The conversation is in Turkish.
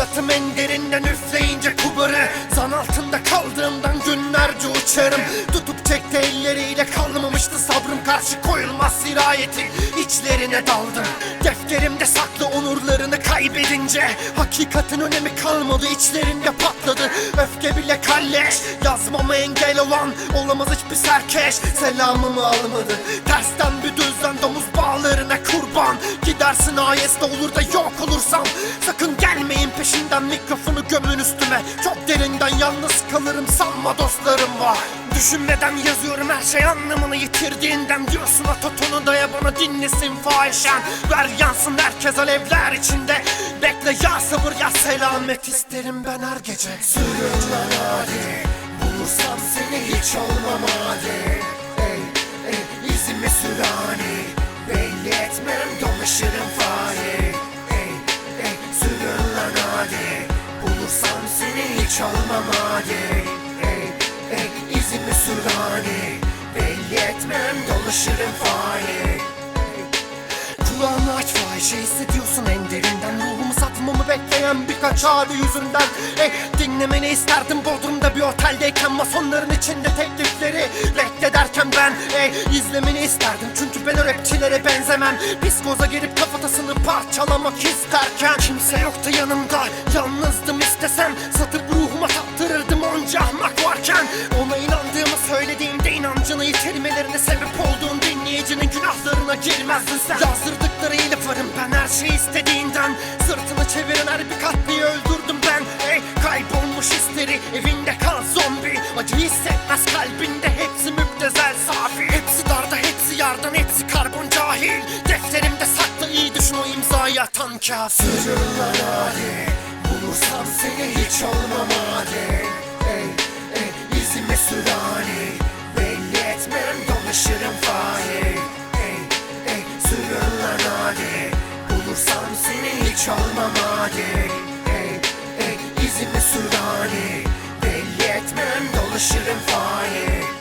ellerinden üfleyince kubarı. Zan altında kaldığımdan günlerce uçarım. Tutup çekti elleriyle kalmamıştı sabrım. Karşı koyulmaz sirayetin içlerine daldım. Defterimde saklı onurlarını kaybedince Hakikatin önemi kalmadı. İçlerinde patladı. Öfke bile kalleş. Yazmama engel olan olamaz hiçbir serkeş. Selamımı almadı. Tersten bir düzden domuz bağlarına kurban. Gidersin ayeste olur da yok peşinden mikrofonu gömün üstüme. Çok derinden yalnız kalırım sanma dostlarım var. Düşünmeden yazıyorum her şey anlamını yitirdiğinden. Diyorsun atotonu daya bana dinlesin fahişen. Ver yansın herkes alevler içinde. Bekle ya sabır ya selamet isterim ben her gece. Sürün lan hadi Bulursam seni hiç olmam hadi. Ey ey izimi sür hani. Belli etmem dolaşırım fani olmam hadi Ey ey izimi sür hani Belli etmem dolaşırım fani Kulağını aç fahişe hissediyorsun en derinden. Ruhumu satmamı bekleyen birkaç abi yüzünden. Ey dinlemeni isterdim. Bodrum'da bir oteldeyken Masonların içinde teklifleri reddederken ben Ey izlemeni isterdim. Çünkü ben rapçilere benzemem. Psikoza girip kafatasını parçalamak isterken Kimse yoktu yanımda inancını yitirmelerine sebep olduğum dinleyicinin günahlarına girmezdin sen. Yazdırdıklarıyla varım ben her şey istediğinden Sırtını çeviren her bir katliyi öldürdüm ben. Ey kaybolmuş hisleri evinde kal zombi. Acı hissetmez kalbinde hepsi müptezel safi. Hepsi darda hepsi yardan hepsi karbon cahil. Defterimde saklı iyi düşün o imzayı atan kafir. Sürün hadi Bulursam seni hiç olmam hadi Ey ey izime sür hani Belli etmem dolaşırım fani